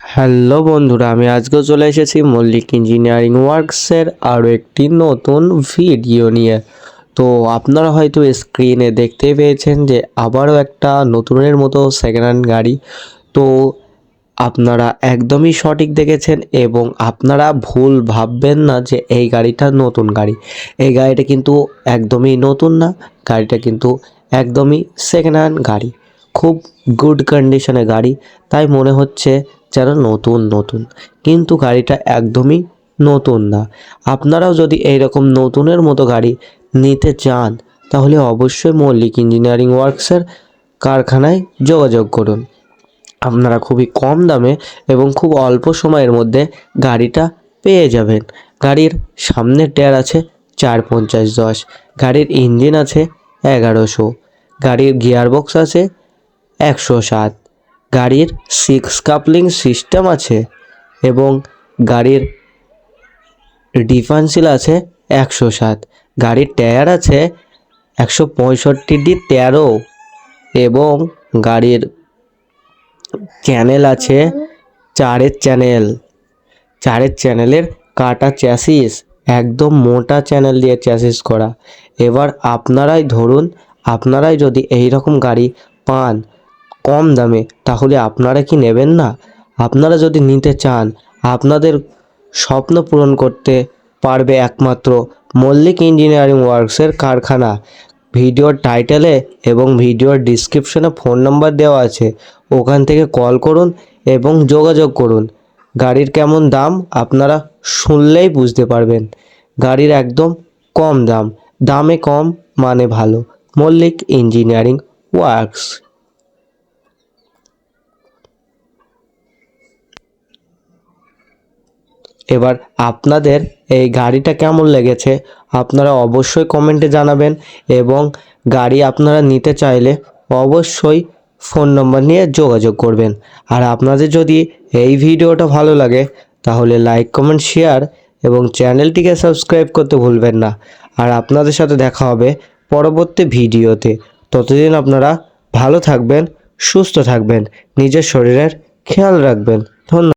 Hello বন্ধুরা, আমি আজকেও চলে এসেছি মল্লিক ইঞ্জিনিয়ারিং ওয়ার্কসের আরও একটি নতুন ভিডিও নিয়ে। তো আপনারা হয়তো স্ক্রিনে দেখতেই পেয়েছেন যে আবারও একটা নতুনের মতো সেকেন্ড হ্যান্ড গাড়ি। তো আপনারা একদমই সঠিক দেখেছেন এবং আপনারা ভুল ভাববেন না যে এই গাড়িটা নতুন গাড়ি। এই গাড়িটা কিন্তু একদমই নতুন না, গাড়িটা কিন্তু একদমই সেকেন্ড হ্যান্ড গাড়ি। খুব গুড কন্ডিশনে গাড়ি, তাই মনে হচ্ছে যেন নতুন নতুন। কিন্তু গাড়িটা একদমই নতুন না। আপনারাও যদি এইরকম নতুনের মতো গাড়ি নিতে চান, তাহলে অবশ্যই মল্লিক ইঞ্জিনিয়ারিং ওয়ার্কসের কারখানায় যোগাযোগ করুন। আপনারা খুবই কম দামে এবং খুব অল্প সময়ের মধ্যে গাড়িটা পেয়ে যাবেন। গাড়ির সামনের টায়ার আছে চার পঞ্চাশ দশ, গাড়ির ইঞ্জিন আছে এগারোশো, গাড়ির গিয়ারবক্স আছে একশো সাত গাড়ির সিক্স কাপলিং সিস্টেম আছে এবং গাড়ির ডিফারেন্সিয়াল আছে একশো সাত, গাড়ির টায়ার আছে একশো পঁয়ষট্টি ডি তেরো এবং গাড়ির চ্যানেল আছে চারের চ্যানেল চারের চ্যানেলের কাটা চ্যাসিস একদম মোটা চ্যানেল দিয়ে চ্যাসিস করা। এবার আপনারাই ধরুন, আপনারাই যদি এই রকম গাড়ি পান কম দামে, তাহলে আপনারা কি নেবেন না? আপনারা যদি নিতে চান, আপনাদের স্বপ্ন পূরণ করতে পারবে একমাত্র মল্লিক ইঞ্জিনিয়ারিং ওয়ার্কসের কারখানা। ভিডিওর টাইটেলে এবং ভিডিওর ডিসক্রিপশনে ফোন নাম্বার দেওয়া আছে। ওখান থেকে কল করুন এবং যোগাযোগ করুন। গাড়ির কেমন দাম আপনারা শুনলেই বুঝতে পারবেন। গাড়ির একদম কম দাম, দামে কম মানে ভালো। Mallick engineering works. এবার আপনাদের এই গাড়িটা কেমন লেগেছে আপনারা অবশ্যই কমেন্টে জানাবেন এবং গাড়ি আপনারা নিতে চাইলে অবশ্যই ফোন নম্বর নিয়ে যোগাযোগ করবেন। আর আপনাদের যদি এই ভিডিওটা ভালো লাগে, তাহলে লাইক, কমেন্ট, শেয়ার এবং চ্যানেলটিকে সাবস্ক্রাইব করতে ভুলবেন না। আর আপনাদের সাথে দেখা হবে পরবর্তী ভিডিওতে। ততদিন আপনারা ভালো থাকবেন, সুস্থ থাকবেন, নিজের শরীরের খেয়াল রাখবেন। ধন্যবাদ।